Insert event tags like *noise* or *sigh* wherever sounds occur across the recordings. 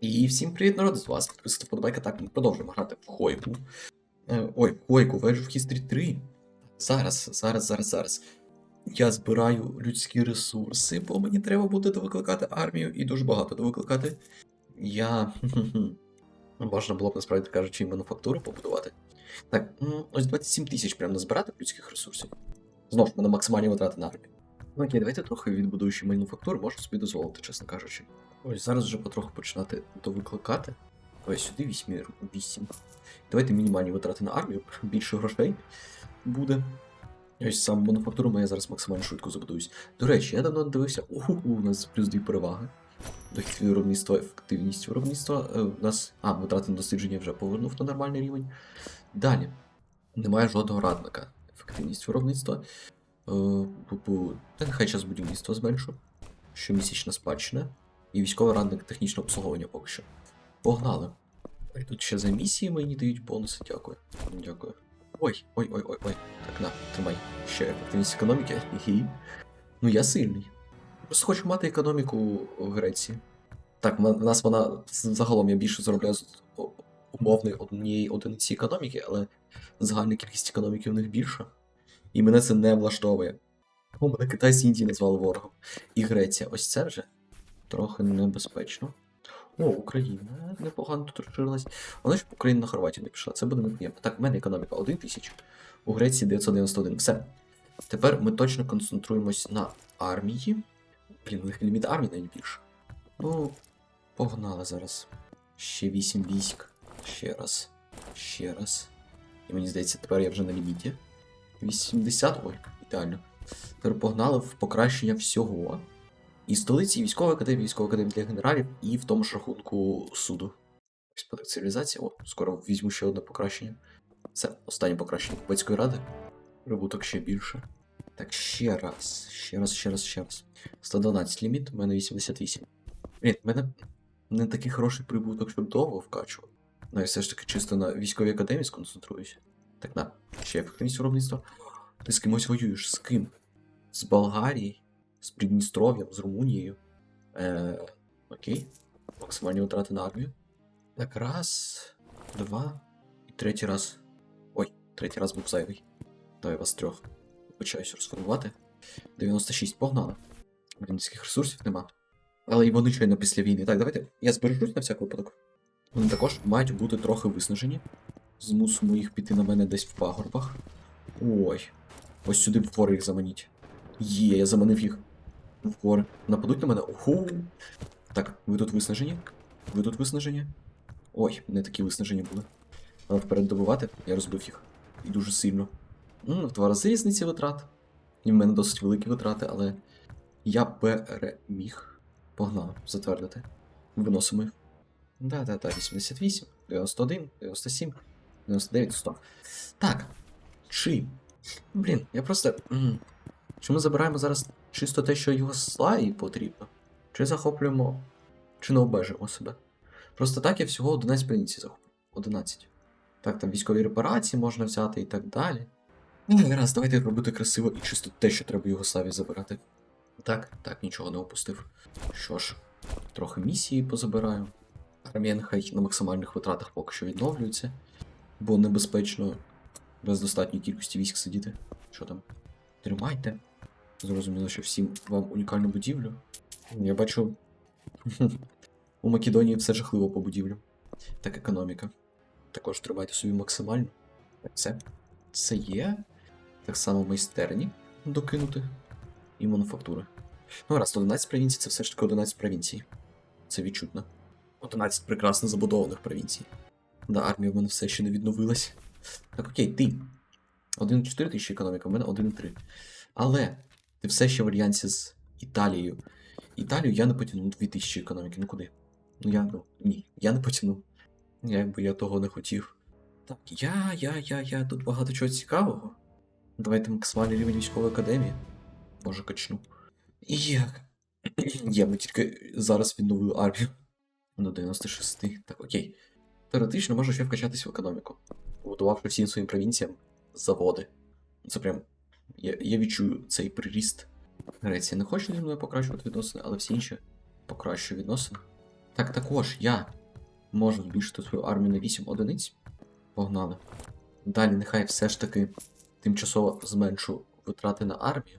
І всім привіт, народ, з вас підписати вподобайка. Так, ми продовжуємо грати в Хойку. Е, ой, Хойку, Wedge of History 3. Зараз, зараз, зараз, зараз. Я збираю людські ресурси, бо мені треба буде довикликати армію і дуже багато довикликати. Я. Можна було б насправді кажучи, мануфактуру побудувати. Так, ось 27 тисяч прям назбирати людських ресурсів. Знову ж в мене максимальні витрати на армію. Ну окей, давайте трохи відбудуючи мануфактуру, можу собі дозволити, чесно кажучи. Ось зараз вже потроху починати довикликати. Ось сюди 8. 8. Давайте мінімальні витрати на армію, *laughs* більше грошей буде. Ось сам мануфактуру я зараз максимально швидко забудуюсь. До речі, я давно дивився. Уху, у нас плюс дві переваги. Дохід виробництва, ефективність виробництва. Е, у нас. А, витрати на дослідження вже повернув на нормальний рівень. Далі. Немає жодного радника. Ефективність виробництва. Е. Та нехай час будівництва зменшу. Щомісячна спадщина. І військовий радник технічного обслуговування поки що. Погнали. Ой, тут ще за місії мені дають бонуси, дякую. Дякую. Ой, ой, ой, ой, ой. Так, на, тримай. Ще ефективність економіки. Хі. Ну я сильний. Просто хочу мати економіку в Греції. Так, в нас вона загалом я більше заробляю з умовної однієї одиниці економіки, але загальна кількість економіки в них більша. І мене це не влаштовує. О, мене Китай з Індії назвали ворогом. І Греція. Ось це вже трохи небезпечно. О, Україна непогано тут розширилась. Вона ж Україна на Хорватію не пішла, це буде неприємно. Так, в мене економіка 1 тисяч, у Греції 991. Все. Тепер ми точно концентруємось на армії. Блін, у них ліміт армії навіть більше. Ну, погнали зараз. Ще 8 військ. Ще раз. Ще раз. І мені здається, тепер я вже на ліміті. 80. Ой, ідеально. Тепер погнали в покращення всього. І столиці, і військова академія, військова академія для генералів, і в тому ж рахунку суду. Спадок цивілізації. О, скоро візьму ще одне покращення. Це останнє покращення Купецької ради. Прибуток ще більше. Так, ще раз, ще раз, ще раз, ще раз. 112 ліміт, у мене 88. Блін, в мене не такий хороший прибуток, щоб довго вкачувати. Ну, я все ж таки чисто на військовій академії сконцентруюсь. Так, на, ще ефективність виробництва. Ти з кимось воюєш? З ким? З Болгарії? З Придністров'ям, з Румунією. Е, окей. Максимальні витрати на армію. Так, раз, два. І третій раз. Ой, третій раз був зайвий. Давай вас трьох. Почаюсь розформувати. 96, погнали. Блін, ресурсів нема. Але і вони щойно після війни. Так, давайте. Я збережусь на всяк випадок. Вони також мають бути трохи виснажені. Змусимо їх піти на мене десь в пагорбах. Ой. Ось сюди в гори їх заманіть. Є, я заманив їх. В гори. Нападуть на мене. Уху. Так, ви тут виснажені? Ви тут виснажені? Ой, не такі виснажені були. Треба вперед добивати, я розбив їх. І дуже сильно. Ну, в два рази різниці витрат. І в мене досить великі витрати, але я переміг. Погнали, затвердити. Виносимо їх. Да-да-да, 88, 91, 97, 99, 100. Так. Чи. Блін, я просто. Чи ми забираємо зараз чисто те, що Югославії потрібно? Чи захоплюємо. Чи не обмежуємо себе? Просто так я всього 11 провінцій захоплю. 11. Так, там військові репарації можна взяти і так далі. Ну, гаразд, давайте робити красиво і чисто те, що треба Югославії забирати. Так, так, нічого не опустив. Що ж, трохи місії позабираю. Армія нехай на максимальних витратах поки що відновлюється, бо небезпечно без достатньої кількості військ сидіти. Що там? Тримайте. Зрозуміло, що всім вам унікальну будівлю. Я бачу. *laughs* У Македонії все жахливо по будівлю. Так, економіка. Також тримайте собі максимально. Все. Це є. Так само майстерні докинути. І мануфактури. Ну, раз, 11 провінцій це все ж таки 11 провінцій. Це відчутно. 11 прекрасно забудованих провінцій. Да, армія в мене все ще не відновилась. Так, окей, ти. 1,4 тисячі економіка, в мене 1,3. Але ти все ще в альянсі з Італією. Італію я не потягну 2000 економіки, ну куди? Ну я, ну, ні, я не потягну. Якби я того не хотів. Так, я, я, я, я, тут багато чого цікавого. Давайте максимальний рівень військової академії. Може качну. І як? Є, ми тільки зараз відновили армію. До 96. Так, окей. Теоретично можу ще вкачатись в економіку. Будувавши всім своїм провінціям заводи. Це прям. Я, я відчую цей приріст. Греція не хоче зі мною покращувати відносини, але всі інші покращують відносини. Так також я можу збільшити свою армію на 8 одиниць. Погнали. Далі нехай все ж таки тимчасово зменшу витрати на армію,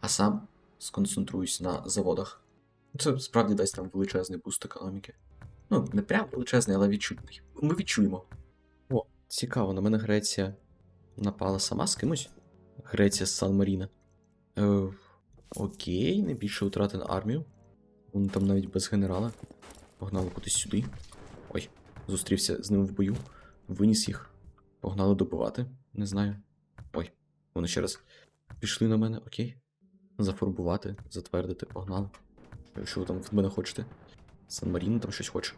а сам сконцентруюсь на заводах. Це справді дасть нам величезний буст економіки. Ну, не прям величезний, але відчутний. Ми відчуємо. О, цікаво, на мене Греція напала сама з кимось. Греція з Сан Маріна. Е, окей, не більше витрати на армію. Вони там навіть без генерала. Погнали кудись сюди. Ой, зустрівся з ним в бою. Виніс їх. Погнали добивати. Не знаю. Ой, вони ще раз пішли на мене, окей. Зафарбувати, затвердити, погнали. Що ви там від мене хочете? Сан Маріно там щось хоче.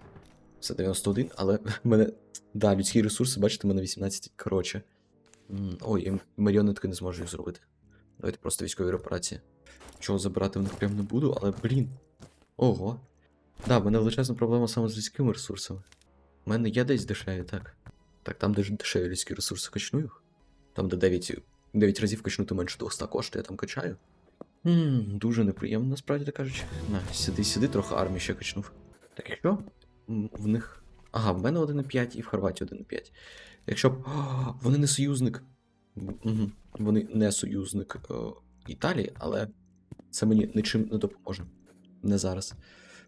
Це 91, але *laughs* мене. Да, людські ресурси, бачите, в мене 18. Коротше. Ой, я маріонетки не зможу їх зробити. Давайте просто військові репарації. Чого забирати в них прям не буду, але блін. Ого. Да, в мене величезна проблема саме з людськими ресурсами. У мене є десь дешеві, так. Так, там, де дешеві людські ресурси качну їх. Там, де 9, 9 разів качнути менше 200 коштує, я там качаю. Ммм, дуже неприємно, насправді так кажучи. На, сиди, сиди, трохи армії ще качнув. Так якщо в них. Ага, в мене 1,5 і в Хорватії 1,5. Якщо б. Вони не союзник. Вони не союзник е, Італії, але це мені нічим не допоможе. Не зараз.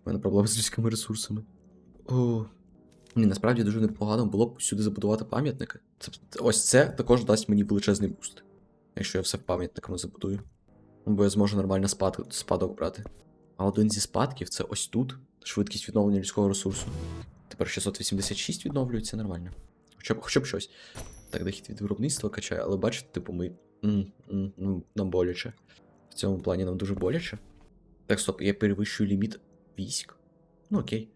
У мене проблеми з людськими ресурсами. О. Ні, насправді дуже непогано було б сюди забудувати пам'ятники. Це, ось це також дасть мені величезний буст. Якщо я все пам'ятниками забудую. Бо я зможу нормально спад, спадок брати. А один зі спадків це ось тут. Швидкість відновлення людського ресурсу. Тепер 686 відновлюється нормально. Хоча б, хоча б щось. Так, дохід від виробництва качає, але бачите, типу, ми. М, м, ну, нам боляче. В цьому плані нам дуже боляче. Так, стоп, я перевищую ліміт військ. Ну окей.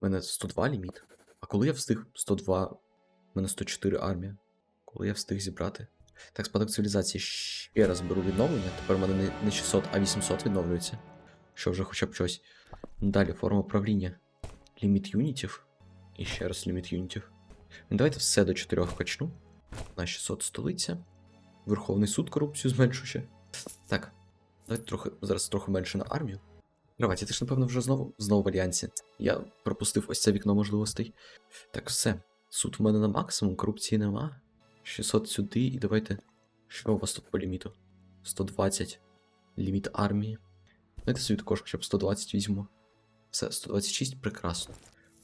У мене 102 ліміт. А коли я встиг 102, у мене 104 армія. Коли я встиг зібрати. Так, спадок цивілізації ще раз беру відновлення. Тепер у мене не, не 600, а 800 відновлюється. Що вже хоча б щось. Далі форма правління. Ліміт юнітів. І ще раз ліміт юнітів. Давайте все до 4 качну. На 600 столиця. Верховний суд корупцію зменшу ще. Так. Давайте трохи, зараз трохи менше на армію. Давайте, ти ж, напевно, вже знову знову в альянсі. Я пропустив ось це вікно можливостей. Так, все. Суд в мене на максимум, корупції нема. 600 сюди, і давайте. Що у вас тут по ліміту? 120. Ліміт армії. Давайте собі також хоча б 120 візьмемо. Все, 126, прекрасно.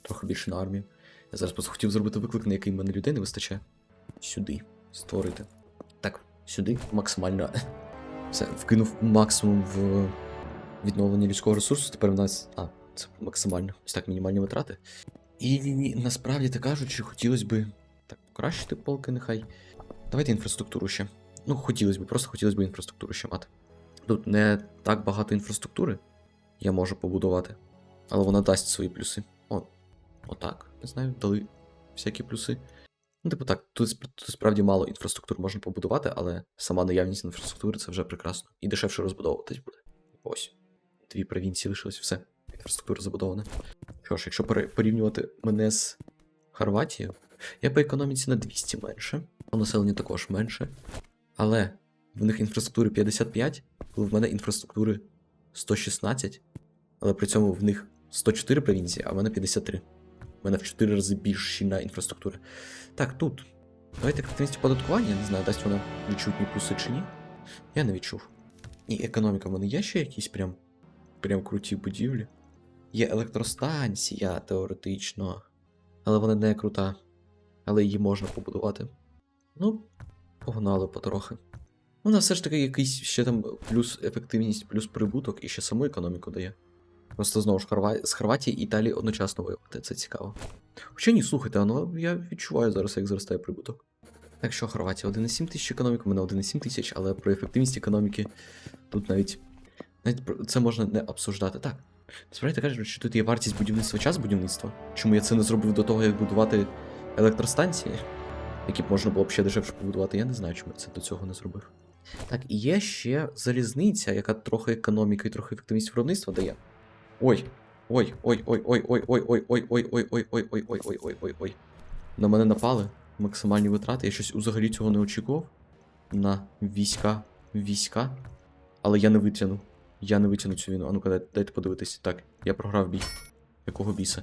Трохи більше на армію. Я зараз просто хотів зробити виклик, на який в мене людей не вистачає. Сюди. Створити. Так, сюди максимально. *laughs* Все, вкинув максимум в відновлення людського ресурсу. Тепер в нас. А, це максимально. Ось так, мінімальні витрати. І насправді так кажучи, хотілося би. Так, покращити полки, нехай. Давайте інфраструктуру ще. Ну, хотілося б, просто хотілося б інфраструктуру ще мати. Тут не так багато інфраструктури я можу побудувати, але вона дасть свої плюси. О, отак, не знаю, дали всякі плюси. Ну, типу так, тут, тут справді мало інфраструктур можна побудувати, але сама наявність інфраструктури це вже прекрасно. І дешевше розбудовуватись буде. Ось. Дві провінції лишилось, все. Інфраструктура забудована. Що ж, якщо порівнювати мене з Хорватією, я по економіці на 200 менше, по населенню також менше. Але в них інфраструктури 55, коли в мене інфраструктури 116, але при цьому в них 104 провінції, а в мене 53. У мене в 4 рази більш щільна інфраструктура. Так, тут. Давайте ефективність оподаткування, я не знаю, дасть вона відчутні плюси чи ні. Я не відчув. І економіка в мене є ще якісь прям, прям круті будівлі. Є електростанція теоретично, але вона не крута. Але її можна побудувати. Ну, погнали потрохи. Вона все ж таки якийсь ще там плюс ефективність, плюс прибуток і ще саму економіку дає. Просто знову ж з Хорватії і Італії одночасно воювати, це цікаво. Хоча ні, слухайте, ну я відчуваю зараз, як зростає прибуток. Так що Хорватія 1,7 тисяч економіка, у мене 1,7 тисяч, але про ефективність економіки тут навіть, навіть це можна не обсуждати. Так. Насправді кажуть, що тут є вартість будівництва, час будівництва. Чому я це не зробив до того, як будувати електростанції, які б можна було б ще дешевше побудувати, я не знаю, чому я це до цього не зробив. Так, і є ще залізниця, яка трохи економіки і трохи ефективність виробництва дає. Ой. Ой, ой, ой, ой, ой, ой, ой, ой, ой, ой, ой, ой, ой, ой, ой, ой, ой, ой. На мене напали максимальні витрати. Я щось взагалі цього не очікував. На війська. Війська. Але я не витягну. Я не витягну цю війну. А ну-ка, дайте, подивитись. Так, я програв бій. Якого біса?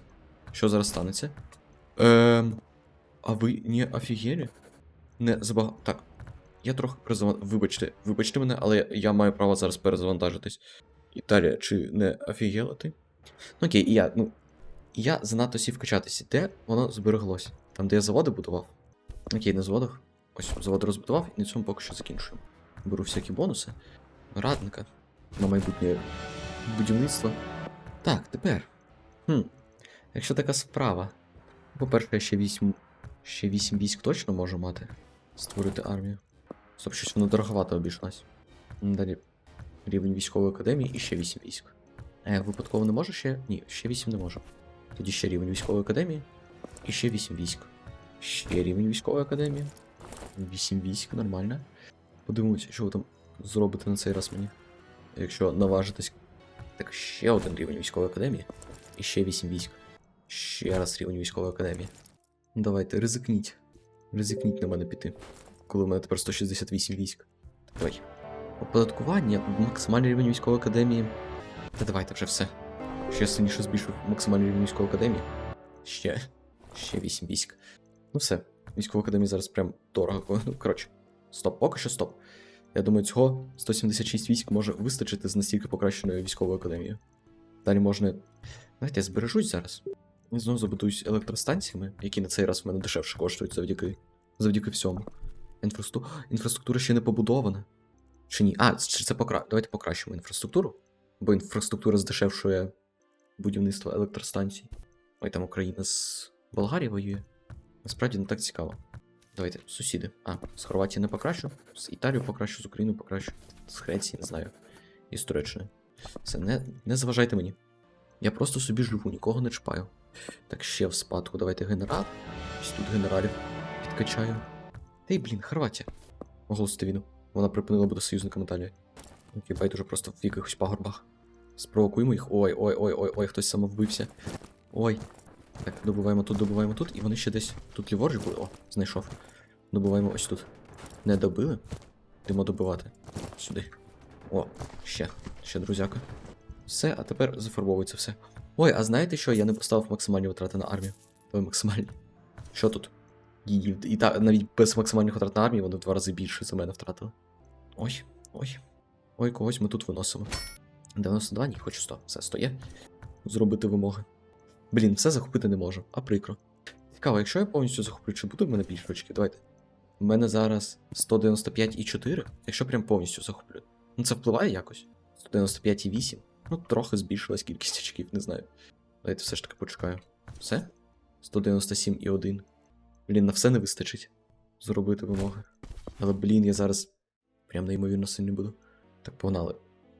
Що зараз станеться? Ем. А ви не офігели? Не забаг... Так. Я трохи перезаван... Вибачте, вибачте мене, але я маю право зараз перезавантажитись. Італія, чи не офігела ти? Ну окей, і я, ну. Я занадто сів качатися. Де воно збереглось? Там, де я заводи будував? Окей, на заводах. Ось завод розбудував і на цьому поки що закінчую. Беру всякі бонуси. Радника. На майбутнє будівництво. Так, тепер. Хм. Якщо така справа. По-перше, я ще 8. Ще 8 військ точно можу мати. Створити армію. Стоп, щось воно дороговато обійшлось. Далі. Рівень військової академії і ще 8 військ. А я випадково не можу ще? Ні, ще 8 не можу. Тоді ще рівень військової академії і ще 8 військ. Ще рівень військової академії. 8 військ, нормально. Подивимось, що ви там зробите на цей раз мені. Якщо наважитесь. Так, ще один рівень військової академії. І ще 8 військ. Ще раз рівень військової академії. Давайте, ризикніть. Ризикніть на мене піти. Коли в мене тепер 168 військ. Давай. Оподаткування, максимальний рівень військової академії. Та давайте вже все. Ще сильніше збільшив максимальний рівень військової академії. Ще. Ще 8 військ. Ну все. Військова академія зараз прям дорого. *laughs* Ну, коротше. Стоп, поки що стоп. Я думаю, цього 176 військ може вистачити з настільки покращеною військовою академією. Далі можна. Знаєте, я збережусь зараз. І знову забудуюсь електростанціями, які на цей раз в мене дешевше коштують завдяки завдяки всьому. Інфраструктура ще не побудована. Чи ні? А, чи це покра... Давайте покращимо інфраструктуру. Бо інфраструктура здешевшує будівництво електростанцій. Ой, там Україна з Болгарії воює. Насправді не так цікаво. Давайте, сусіди. А, з Хорватії не покращу, з Італією покращу, з Україною покращу, з Греції, не знаю. І з Туреччини. Все, не, не заважайте мені. Я просто собі живу, нікого не чіпаю. Так, ще в спадку давайте генерал. Ось тут генералів підкачаю. Ей, блін, Хорватія. Оголосити війну. Вона припинила бути союзником Італії. Окей, байдуже просто в якихось пагорбах. Спровокуємо їх. Ой, ой, ой, ой, ой, хтось самовбився. Ой. Так, добуваємо тут, добуваємо тут, і вони ще десь тут ліворуч були. О, знайшов. Добуваємо ось тут. Не добили. Йдемо добивати. Сюди. О, ще. Ще друзяка. Все, а тепер зафарбовується все. Ой, а знаєте що? Я не поставив максимальні витрати на армію. Ой, максимальні. Що тут? І, і та, навіть без максимальних витрат на армію вони в два рази більше за мене втратили. Ой, ой. Ой, когось ми тут виносимо. 92, ні, хочу 100. Все, 100 є. Зробити вимоги. Блін, все захопити не можу, а прикро. Цікаво, якщо я повністю захоплю, чи буде в мене більше очки? Давайте. У мене зараз 195,4, якщо прям повністю захоплю. Ну це впливає якось. 195,8. Ну, трохи збільшилась кількість очків, не знаю. Давайте все ж таки почекаю. Все? 197,1. Блін, на все не вистачить. Зробити вимоги. Але, блін, я зараз прям неймовірно сильний буду. Так, погнали.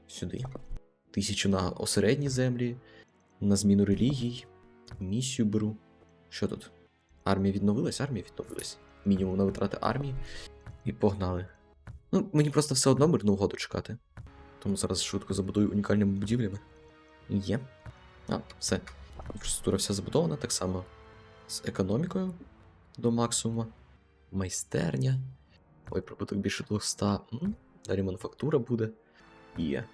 Сюди. Тисячу на осередні землі, на зміну релігій, місію беру. Що тут? Армія відновилась, армія відновилась. Мінімум на витрати армії. І погнали. Ну, мені просто все одно мирну угоду чекати. Тому зараз швидко забудую унікальними будівлями. Є. А, все. Інфраструктура вся забудована, так само з економікою до максимуму. Майстерня. Ой, прибуток більше 200. М, Далі мануфактура буде. Є.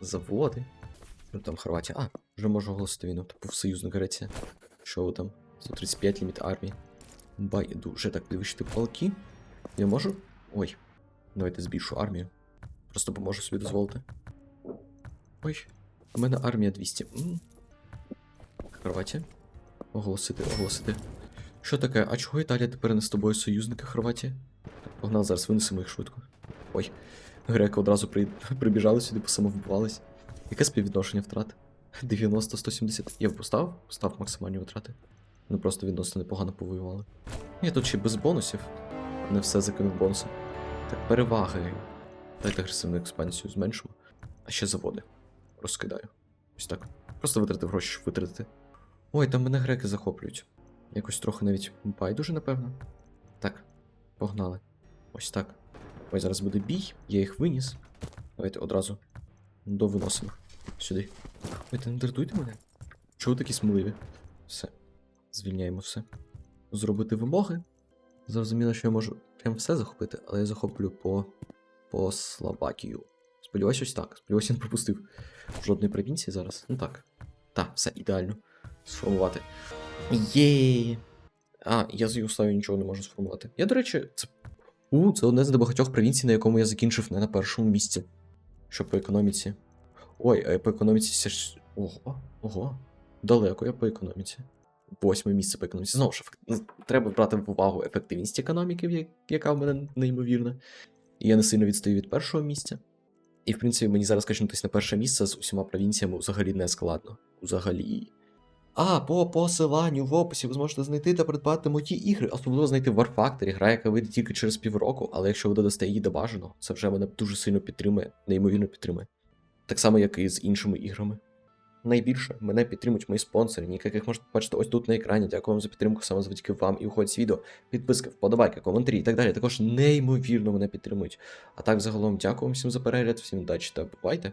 Заводи. Ну там Хорватія. А, вже можу оголосити війну. Типу союзник Греція. Що ви там? 135 ліміт армії. Байдуже так підвищити полки. Я можу. Ой. Давайте збільшу армію. Просто поможу собі дозволити. Ой. У мене армія 200. М. Хорватія. Оголосити, оголосити. Що таке? А чого Італія тепер не з тобою союзники Хорватія? Так, погнали, зараз винесемо їх швидко. Ой. Греки одразу при... прибіжали сюди, посамовбивались. Яке співвідношення втрат? 90-170. Я б поставив? Постав максимальні витрати. Вони просто відносно непогано повоювали. Я тут ще без бонусів. Не все закинув бонуси. Так, переваги. Дайте агресивну експансію зменшимо. А ще заводи. Розкидаю. Ось так. Просто витратив гроші, щоб витратити. Ой, там мене греки захоплюють. Якось трохи навіть байдуже, напевно. Так, погнали. Ось так. Ой, зараз буде бій, я їх виніс. Давайте одразу довиносимо. Сюди. Ой, не дратуйте мене. Чого такі сміливі? Все. Звільняємо все. Зробити вимоги. Зрозуміло, що я можу прям все захопити, але я захоплю по. по Словакію. Сподіваюсь, ось так. Сподіваюсь, я не пропустив жодної провінції зараз. Ну так. Так, все ідеально. Сформувати. Є. А, я з Югославії нічого не можу сформувати. Я, до речі, це. У, це одне з небагатьох провінцій, на якому я закінчив не на першому місці. Що по економіці. Ой, а по економіці. Ого, ого. Далеко я по економіці. Восьме місце по економіці. Знову ж, ну, треба брати в увагу ефективність економіки, яка в мене неймовірна. І я не сильно відстаю від першого місця. І, в принципі, мені зараз качнутися на перше місце з усіма провінціями взагалі не складно. Взагалі. А, по посиланню в описі ви зможете знайти та придбати мої ігри, особливо знайти War Factory, гра, яка вийде тільки через півроку, але якщо ви додасте її до бажаного, це вже мене дуже сильно підтримує, неймовірно підтримує. Так само, як і з іншими іграми. Найбільше мене підтримують мої спонсори, яких можете побачити ось тут на екрані. Дякую вам за підтримку саме завдяки вам і уходить з відео. Підписки, вподобайки, коментарі і так далі. Також неймовірно мене підтримують. А так, загалом, дякую вам всім за перегляд, всім удачі та бувайте!